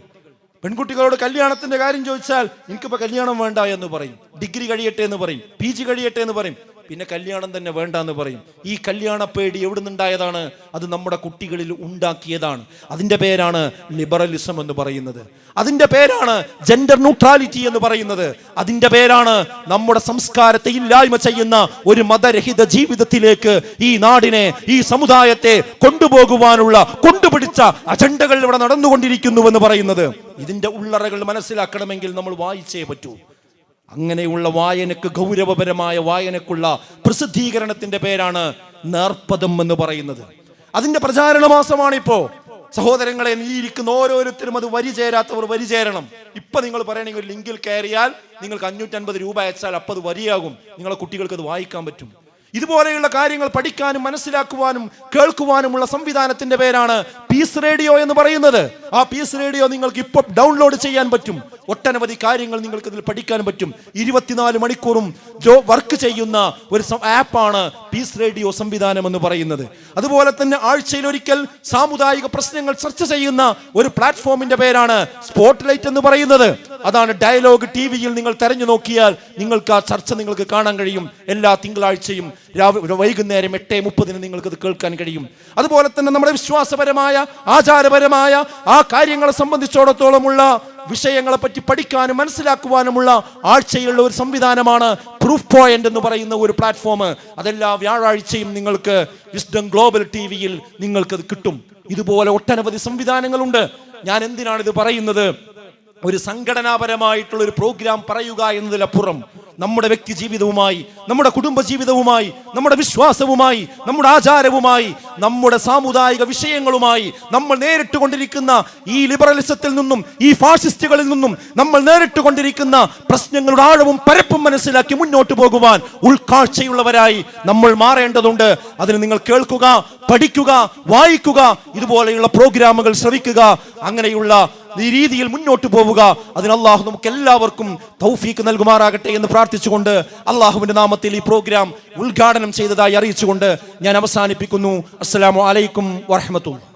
പെൺകുട്ടികളോട് കല്യാണത്തിന്റെ കാര്യം ചോദിച്ചാൽ എനിക്കിപ്പോ കല്യാണം വേണ്ട എന്ന് പറയും. ഡിഗ്രി കഴിയട്ടെ എന്ന് പറയും. പി ജി കഴിയട്ടെ എന്ന് പറയും. പിന്നെ കല്യാണം തന്നെ വേണ്ട എന്ന് പറയും. ഈ കല്യാണ പേടി എവിടെ നിന്നുണ്ടായതാണ് അത് നമ്മുടെ കുട്ടികളിൽ ഉണ്ടാക്കിയതാണ്. അതിന്റെ പേരാണ് ലിബറലിസം എന്ന് പറയുന്നത്. അതിന്റെ പേരാണ് ജെൻഡർ ന്യൂട്രാലിറ്റി എന്ന് പറയുന്നത്. അതിന്റെ പേരാണ് നമ്മുടെ സംസ്കാരത്തെ ഇല്ലായ്മ ചെയ്യുന്ന ഒരു മതരഹിത ജീവിതത്തിലേക്ക് ഈ നാടിനെ ഈ സമുദായത്തെ കൊണ്ടുപോകുവാനുള്ള കൊണ്ടുപിടിച്ച അജണ്ടകൾ ഇവിടെ നടന്നുകൊണ്ടിരിക്കുന്നുവെന്ന് പറയുന്നത്. ഇതിന്റെ ഉള്ളറകൾ മനസ്സിലാക്കണമെങ്കിൽ നമ്മൾ വായിച്ചേ പറ്റൂ. അങ്ങനെയുള്ള വായനക്ക് ഗൗരവപരമായ വായനക്കുള്ള പ്രസിദ്ധീകരണത്തിന്റെ പേരാണ് നേർപ്പദം എന്ന് പറയുന്നത്. അതിന്റെ പ്രചാരണ മാസമാണിപ്പോ. സഹോദരങ്ങളെ നീ ഇരിക്കുന്ന ഓരോരുത്തരും അത് വരി ചേരാത്തവർ വരി ചേരണം. ഇപ്പൊ നിങ്ങൾ പറയണെങ്കിൽ ലിങ്കിൽ കയറിയാൽ നിങ്ങൾക്ക് അഞ്ഞൂറ്റൻപത് രൂപ അയച്ചാൽ അപ്പോൾ അത് വരിയാകും. നിങ്ങളെ കുട്ടികൾക്ക് അത് വായിക്കാൻ പറ്റും. ഇതുപോലെയുള്ള കാര്യങ്ങൾ പഠിക്കാനും മനസ്സിലാക്കുവാനും കേൾക്കുവാനുമുള്ള സംവിധാനത്തിന്റെ പേരാണ് പീസ് റേഡിയോ എന്ന് പറയുന്നത്. ആ പീസ് റേഡിയോ നിങ്ങൾക്ക് ഇപ്പോൾ ഡൗൺലോഡ് ചെയ്യാൻ പറ്റും. ഒട്ടനവധി കാര്യങ്ങൾ നിങ്ങൾക്ക് ഇതിൽ പഠിക്കാൻ പറ്റും. ഇരുപത്തിനാല് മണിക്കൂറും ജോ വർക്ക് ചെയ്യുന്ന ഒരു ആപ്പാണ് പീസ് റേഡിയോ സംവിധാനം എന്ന് പറയുന്നത്. അതുപോലെ തന്നെ ആഴ്ചയിൽ ഒരിക്കൽ സാമുദായിക പ്രശ്നങ്ങൾ ചർച്ച ചെയ്യുന്ന ഒരു പ്ലാറ്റ്ഫോമിന്റെ പേരാണ് സ്പോട്ട് ലൈറ്റ് എന്ന് പറയുന്നത്. അതാണ് ഡയലോഗ് ടി വിയിൽ നിങ്ങൾ തെരഞ്ഞു നോക്കിയാൽ നിങ്ങൾക്ക് ആ ചർച്ച നിങ്ങൾക്ക് കാണാൻ കഴിയും. എല്ലാ തിങ്കളാഴ്ചയും രാവിലെ വൈകുന്നേരം എട്ട് മുപ്പതിന് നിങ്ങൾക്ക് അത് കേൾക്കാൻ കഴിയും. അതുപോലെ തന്നെ നമ്മുടെ വിശ്വാസപരമായ ആചാരപരമായ ആ കാര്യങ്ങളെ സംബന്ധിച്ചിടത്തോളമുള്ള വിഷയങ്ങളെ പറ്റി പഠിക്കാനും മനസ്സിലാക്കുവാനുമുള്ള ആഴ്ചയിലുള്ള ഒരു സംവിധാനമാണ് പ്രൂഫ് പോയിന്റ് എന്ന് പറയുന്ന ഒരു പ്ലാറ്റ്ഫോം അതെല്ലാ വ്യാഴാഴ്ചയും നിങ്ങൾക്ക് വിസ്ഡം ഗ്ലോബൽ ടി വിയിൽ നിങ്ങൾക്കത് കിട്ടും. ഇതുപോലെ ഒട്ടനവധി സംവിധാനങ്ങളുണ്ട്. ഞാൻ എന്തിനാണ് ഇത് പറയുന്നത്? ഒരു സംഘടനാപരമായിട്ടുള്ള ഒരു പ്രോഗ്രാം പറയുക എന്നതിലപ്പുറം നമ്മുടെ വ്യക്തി ജീവിതവുമായി നമ്മുടെ കുടുംബ ജീവിതവുമായി നമ്മുടെ വിശ്വാസവുമായി നമ്മുടെ ആചാരവുമായി നമ്മുടെ സാമുദായിക വിഷയങ്ങളുമായി നമ്മൾ നേരിട്ട് കൊണ്ടിരിക്കുന്ന ഈ ലിബറലിസത്തിൽ നിന്നും ഈ ഫാസിസ്റ്റുകളിൽ നിന്നും നമ്മൾ നേരിട്ട് കൊണ്ടിരിക്കുന്ന പ്രശ്നങ്ങളുടെ ആഴവും പരപ്പും മനസ്സിലാക്കി മുന്നോട്ട് പോകുവാൻ ഉൾക്കാഴ്ചയുള്ളവരായി നമ്മൾ മാറേണ്ടതുണ്ട്. അതിന് നിങ്ങൾ കേൾക്കുക പഠിക്കുക വായിക്കുക ഇതുപോലെയുള്ള പ്രോഗ്രാമുകൾ ശ്രവിക്കുക. അങ്ങനെയുള്ള ഈ രീതിയിൽ മുന്നോട്ട് പോവുക. അതിന് അള്ളാഹു നമുക്ക് എല്ലാവർക്കും തൗഫീക്ക് നൽകുമാറാകട്ടെ എന്ന് പ്രാർത്ഥിച്ചുകൊണ്ട് അള്ളാഹുവിന്റെ നാമത്തിൽ ഈ പ്രോഗ്രാം ഉദ്ഘാടനം ചെയ്തതായി അറിയിച്ചുകൊണ്ട് ഞാൻ അവസാനിപ്പിക്കുന്നു. അസ്സലാമു അലൈക്കും വറഹമത്തുള്ള